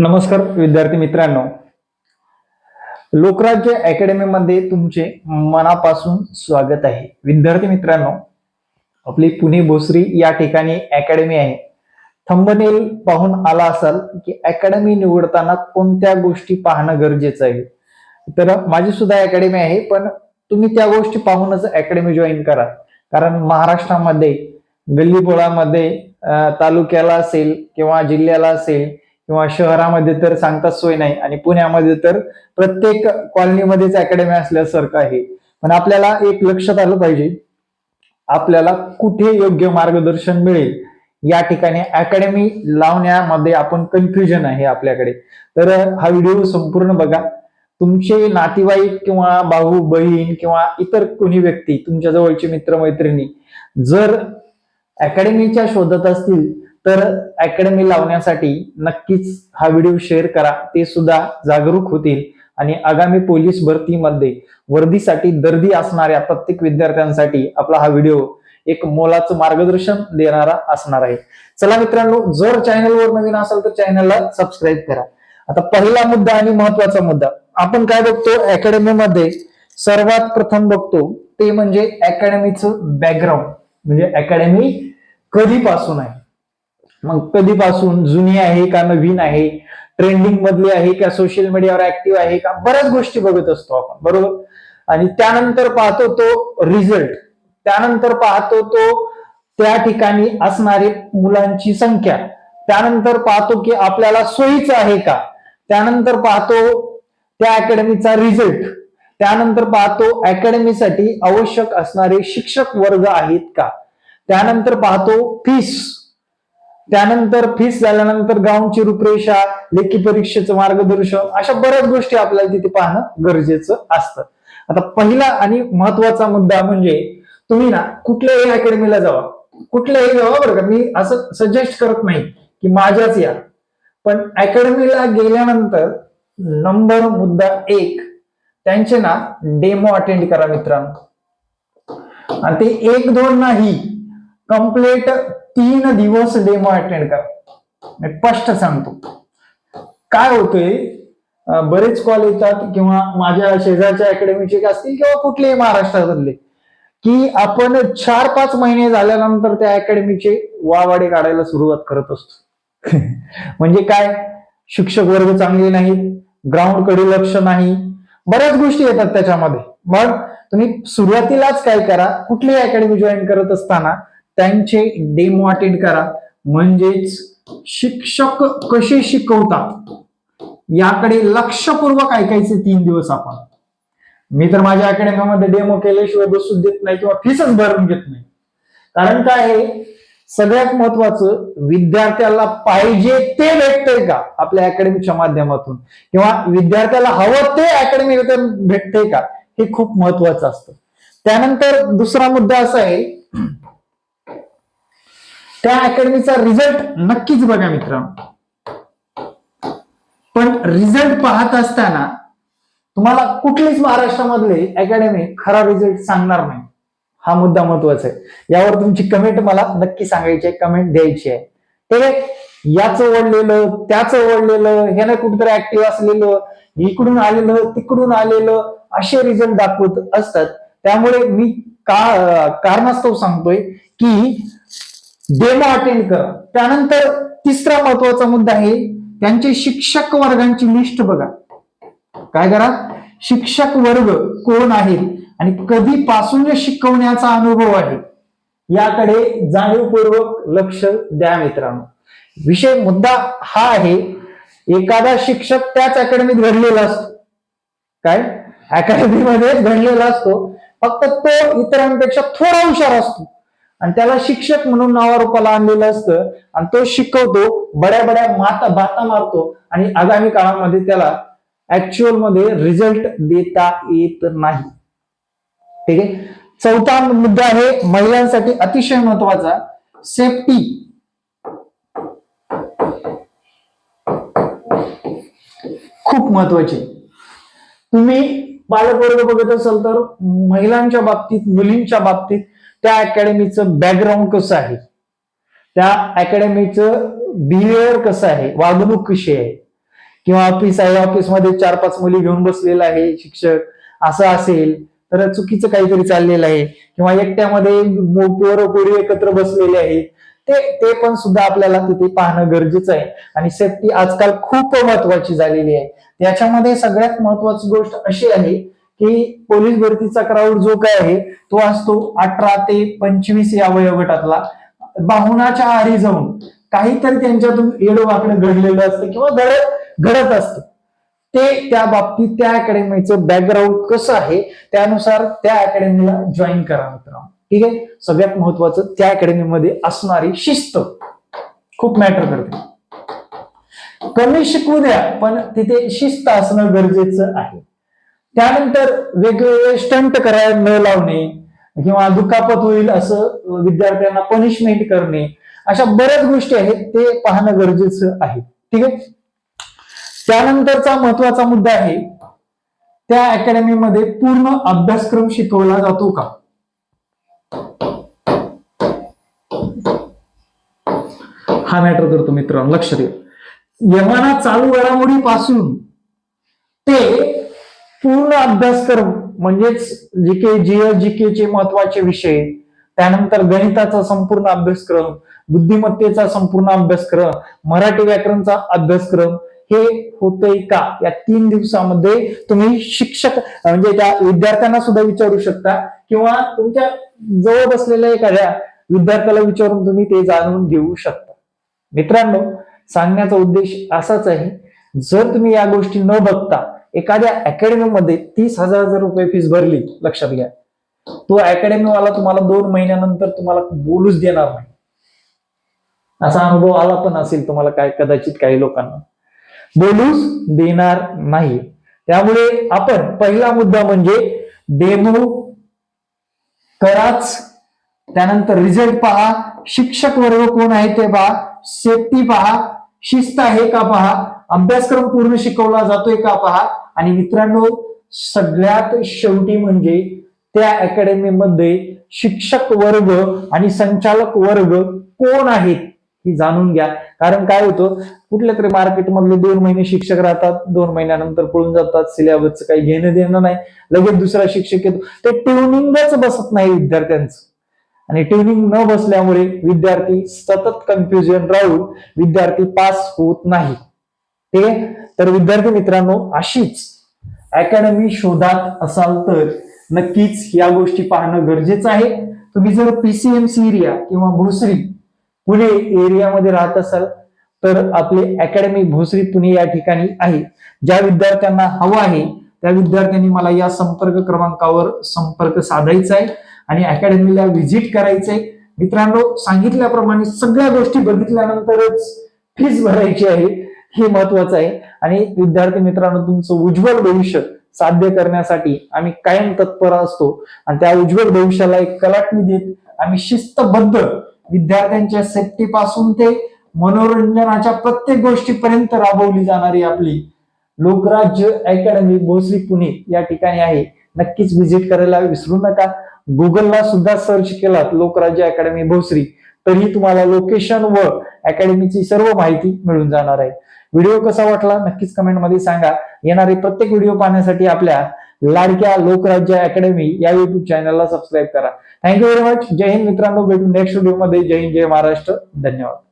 नमस्कार विद्यार्थी मित्रांनो. लोकराज्य अकॅडमीमध्ये तुमचे मनापासून स्वागत आहे. विद्यार्थी मित्रांनो आपली पुणे भोसरी या ठिकाणी अकॅडमी आहे. थंबनेल पाहून आला असाल की अकॅडमी निवडताना कोणत्या गोष्टी पाहणं गरजेचं आहे? तर माझी सुद्धा अकॅडमी आहे पण तुम्ही त्या गोष्टी पाहूनच अकॅडमी जॉईन करा. कारण महाराष्ट्रामध्ये गल्लीबोळामध्ये तालुक्याला असेल किंवा जिल्ह्याला असेल किंवा शहरामध्ये तर सांगताच सोय नाही आणि पुण्यामध्ये तर प्रत्येक कॉलनीमध्येच अकॅडमी असल्यासारखं आहे. पण आपल्याला एक लक्षात आलं पाहिजे. आपल्याला कुठे योग्य मार्गदर्शन मिळेल? या ठिकाणी अकॅडमी लावण्यामध्ये आपण कन्फ्युजन आहे आपल्याकडे. तर हा व्हिडिओ संपूर्ण बघा. तुमचे नातेवाईक किंवा भाऊ बहीण किंवा इतर कोणी व्यक्ती तुमच्या जवळचे मित्रमैत्रिणी जर अकॅडमीच्या शोधत असतील तर अकॅडमी लावण्यासाठी नक्कीच हा व्हिडिओ शेअर करा. ते सुद्धा जागरूक होतील. आणि आगामी पोलीस भरतीमध्ये वर्दीसाठी दर्दी असणाऱ्या प्रत्येक विद्यार्थ्यांसाठी आपला हा व्हिडिओ एक मोलाचं मार्गदर्शन देणारा असणार आहे. चला मित्रांनो जर चॅनलवर नवीन असाल तर चॅनलला सबस्क्राईब करा. आता पहिला मुद्दा आणि महत्त्वाचा मुद्दा. आपण काय बघतो? अकॅडमीमध्ये सर्वात प्रथम बघतो ते म्हणजे अकॅडमीचं बॅकग्राऊंड म्हणजे अकॅडमी कधीपासून आहे? मग कधीपासून जुनी आहे का नवीन आहे? ट्रेंडिंग मधली आहे का? सोशल मीडियावर ऍक्टिव्ह आहे का? बऱ्याच गोष्टी बघत असतो आपण बरोबर? आणि त्यानंतर पाहतो तो रिझल्ट त्यानंतर पाहतो तो त्या ठिकाणी असणारी मुलांची संख्या. त्यानंतर पाहतो की आपल्याला सोयीचं आहे का? त्यानंतर पाहतो त्या अकॅडमीचा रिझल्ट त्यानंतर पाहतो अकॅडमीसाठी आवश्यक असणारे शिक्षक वर्ग आहेत का? त्यानंतर पाहतो फीस त्यानंतर फीस झाल्यानंतर गाऊनची रूपरेषा लेखी परीक्षेचं मार्गदर्शन अशा बऱ्याच गोष्टी आपल्याला तिथे पाहणं गरजेचं असतं. आता पहिला आणि महत्त्वाचा मुद्दा म्हणजे तुम्ही ना कुठल्याही अकॅडमीला जावा. कुठल्याही जावा बरं का. मी असं सजेस्ट करत नाही की माझ्याच या. पण अकॅडमीला गेल्यानंतर नंबर मुद्दा एक त्यांचे ना डेमो अटेंड करा मित्रांनो. आणि ते एक दोन नाही कंप्लीट तीन दिवस डेमो अटेंड करा. मी स्पष्ट सांगतो. काय होतंय बरेच कॉल येतात किंवा माझ्या शेजारच्या अकॅडमीचे असतील किंवा कुठलेही महाराष्ट्रामधले की आपण चार पाच महिने झाल्यानंतर त्या अकॅडमीचे वावाडे काढायला सुरुवात करत असतो. म्हणजे काय? शिक्षक वर्ग चांगले नाहीत ग्राउंडकडे लक्ष नाही. बऱ्याच गोष्टी येतात त्याच्यामध्ये. मग तुम्ही सुरुवातीलाच काय करा कुठलीही अकॅडमी जॉईन करत असताना त्यांचे डेमो अटेंड करा. म्हणजेच शिक्षक कसे शिकवतात? याकडे लक्षपूर्वक ऐकायचे तीन दिवस आपण. मी तर माझ्या अकॅडमीमध्ये डेमो केल्याशिवाय बसून देत नाही किंवा फीसच भरून घेत नाही. कारण काय आहे? सगळ्यात महत्वाचं विद्यार्थ्याला पाहिजे ते भेटतंय का आपल्या अकॅडमीच्या माध्यमातून? किंवा विद्यार्थ्याला हवं ते अकॅडमी भेटतंय का? हे खूप महत्वाचं असतं. त्यानंतर दुसरा मुद्दा असा आहे त्या अकॅडमीचा रिझल्ट नक्कीच बघा मित्रांनो पण रिझल्ट पाहत असताना तुम्हाला कुठलीच महाराष्ट्रामधली अकॅडमी खरा रिझल्ट सांगणार नाही. हा मुद्दा महत्त्वाचा आहे. यावर तुमची कमेंट मला नक्की सांगायची आहे कमेंट द्यायची आहे. ठीक आहे? याचं ओढलेलं त्याचं ओढलेलं ह्यानं कुठेतरी ऍक्टिव्ह असलेलं इकडून आलेलं तिकडून आलेलं असे रिझल्ट दाखवत असतात. त्यामुळे मी का कारणास्तव सांगतोय की डेमो अटेंड करा. त्यानंतर तिसरा महत्त्वाचा मुद्दा आहे त्यांचे शिक्षक वर्गांची लिस्ट बघा. काय करा? शिक्षक वर्ग कोण आहेत आणि कधीपासून शिकवण्याचा अनुभव आहे? याकडे जाणीवपूर्वक लक्ष द्या मित्रांनो. विषय मुद्दा हा आहे एखादा शिक्षक त्याच अकॅडमीत घडलेला असतो. काय? अकॅडमीमध्ये घडलेला असतो. फक्त तो इतरांपेक्षा थोडा हुशार असतो. आणि त्याला शिक्षक म्हणून नावारूपाला आणलेलं असतं. आणि तो शिकवतो बड्या बड्या माता बाता मारतो. आणि आगामी काळामध्ये त्याला ऍक्च्युअलमध्ये रिझल्ट देता येत नाही. ठीक आहे? चौथा मुद्दा आहे महिलांसाठी अतिशय महत्त्वाचा सेफ्टी खूप महत्वाची तुम्ही बालकवर्ग बघत असाल तर महिलांच्या बाबतीत मुलींच्या बाबतीत त्या अकॅडमीचं बॅकग्राऊंड कसं आहे? त्या अकॅडमीचं बिहेवियर कसं आहे? वागणूक कशी आहे? किंवा ऑफिस आहे ऑफिसमध्ये चार पाच मुली घेऊन बसलेला आहे शिक्षक असं असेल तर चुकीचं काहीतरी चाललेलं आहे. किंवा एकट्यामध्ये पोरं पोरी एकत्र बसलेले आहेत ते ते पण सुद्धा आपल्याला तिथे पाहणं गरजेचं आहे. आणि सेफ्टी आजकाल खूप महत्वाची झालेली आहे. त्याच्यामध्ये सगळ्यात महत्वाची गोष्ट अशी आहे की पोलीस भरतीचा क्राऊड जो काय आहे तो असतो अठरा ते पंचवीस या वयोगटातला. बाहुनाच्या आहारी जाऊन काहीतरी त्यांच्यातून येडोवाकडे घडलेलं असतं किंवा घडत घडत असतं. ते त्या बाबतीत त्या अकॅडमीचं बॅकग्राऊंड कसं आहे त्यानुसार त्या अकॅडमीला जॉईन करा मित्रांनो. ठीक आहे? सगळ्यात महत्वाचं त्या अकॅडमीमध्ये असणारी शिस्त. खूप मॅटर करते. कमी शिकवू द्या पण तिथे शिस्त असणं गरजेचं आहे. त्यानंतर वेगवेगळे स्टंट करायला न लावणे किंवा दुखापत होईल असं विद्यार्थ्यांना पनिशमेंट करणे अशा बऱ्याच गोष्टी आहेत ते पाहणं गरजेचं आहे. ठीक आहे? त्यानंतरचा महत्त्वाचा मुद्दा आहे त्या अकॅडमीमध्ये पूर्ण अभ्यासक्रम शिकवला जातो का? हा मॅटर करतो मित्रांनो लक्ष द्या. यमाना चालू घडामोडीपासून ते पूर्ण अभ्यासक्रम म्हणजेच जी के जी जी के चे महत्त्वाचे विषय त्यानंतर गणिताचा संपूर्ण अभ्यासक्रम बुद्धिमत्तेचा संपूर्ण अभ्यासक्रम मराठी व्याकरणचा अभ्यासक्रम हे होतंय का? या तीन दिवसामध्ये तुम्ही शिक्षक म्हणजे त्या विद्यार्थ्यांना सुद्धा विचारू शकता किंवा तुमच्या जवळ बसलेल्या एखाद्या विद्यार्थ्याला विचारून तुम्ही ते जाणून घेऊ शकता. मित्रांनो सांगण्याचा उद्देश असाच आहे जर तुम्ही या गोष्टी न बघता एखाद्या अकॅडमीमध्ये तीस हजार जर रुपये फीस भरली लक्षात घ्या. तो अकॅडमीवाला तुम्हाला दोन महिन्यानंतर तुम्हाला बोलूच देणार नाही. असा अनुभव आला पण असेल तुम्हाला काय कदाचित काही लोकांना. बोलूच देणार नाही. त्यामुळे आपण पहिला मुद्दा म्हणजे डेमो कराच त्यानंतर रिझल्ट पहा. शिक्षक वर्ग कोण आहे ते पहा. सेफ्टी पहा. शिस्त आहे का पहा? अभ्यासक्रम पूर्ण शिकवला जातोय का पहा? आणि मित्रांनो सगळ्यात शेवटी म्हणजे त्या अकॅडमीमध्ये शिक्षक वर्ग आणि संचालक वर्ग कोण आहेत हे जाणून घ्या. कारण काय होतं? कुठल्या तरी मार्केटमधले दोन महिने शिक्षक राहतात दोन महिन्यानंतर पळून जातात सिलेबसचं काही घेणं देणं नाही लगेच दुसरा शिक्षक येतो. ते ट्युनिंगच बसत नाही विद्यार्थ्यांचं. आणि ट्युनिंग न बसल्यामुळे विद्यार्थी सतत कन्फ्युजन राहून विद्यार्थी पास होत नाही. ठीक आहे? तर विद्यार्थी मित्रांनो अशीच अकॅडमी शोधात असाल तर नक्कीच या गोष्टी पाहणं गरजेचं आहे. तुम्ही जर पीसीएमसी एरिया किंवा भोसरी पुणे एरियामध्ये राहत असाल तर आपले अकॅडमी भोसरी पुणे या ठिकाणी आहे. ज्या विद्यार्थ्यांना हवं आहे त्या विद्यार्थ्यांनी मला या संपर्क क्रमांकावर संपर्क साधायचा आहे. आणि अकॅडमीला व्हिजिट करायचंय मित्रांनो सांगितल्याप्रमाणे सगळ्या गोष्टी बघितल्यानंतरच फीज भरायची आहे. हे महत्वाचं आहे. आणि विद्यार्थी मित्रांनो तुमचं उज्ज्वल भविष्य साध्य करण्यासाठी आम्ही कायम तत्पर असतो. आणि त्या उज्ज्वल भविष्याला एक कलाटणी देत आम्ही शिस्तबद्ध विद्यार्थ्यांच्या सेफ्टी पासून ते मनोरंजनाच्या प्रत्येक गोष्टीपर्यंत राबवली जाणारी आपली लोकराज्य अकॅडमी भोसरी पुणे या ठिकाणी आहे. नक्कीच व्हिजिट करायला विसरू नका. गुगलला सुद्धा सर्च केलात लोकराज्य अकॅडमी भोसरी तरी तुम्हाला लोकेशन व अकॅडमीची सर्व माहिती मिळून जाणार आहे. व्हिडिओ कसा वाटला नक्कीच कमेंटमध्ये सांगा. येणारे प्रत्येक व्हिडिओ पाहण्यासाठी आपल्या लाडक्या लोकराज्य अकॅडमी या युट्यूब चॅनलला सबस्क्राईब करा. थँक्यू व्हेरी मच जय हिंद मित्रांनो. भेटू नेक्स्ट व्हिडिओमध्ये. जय हिंद जय महाराष्ट्र. धन्यवाद.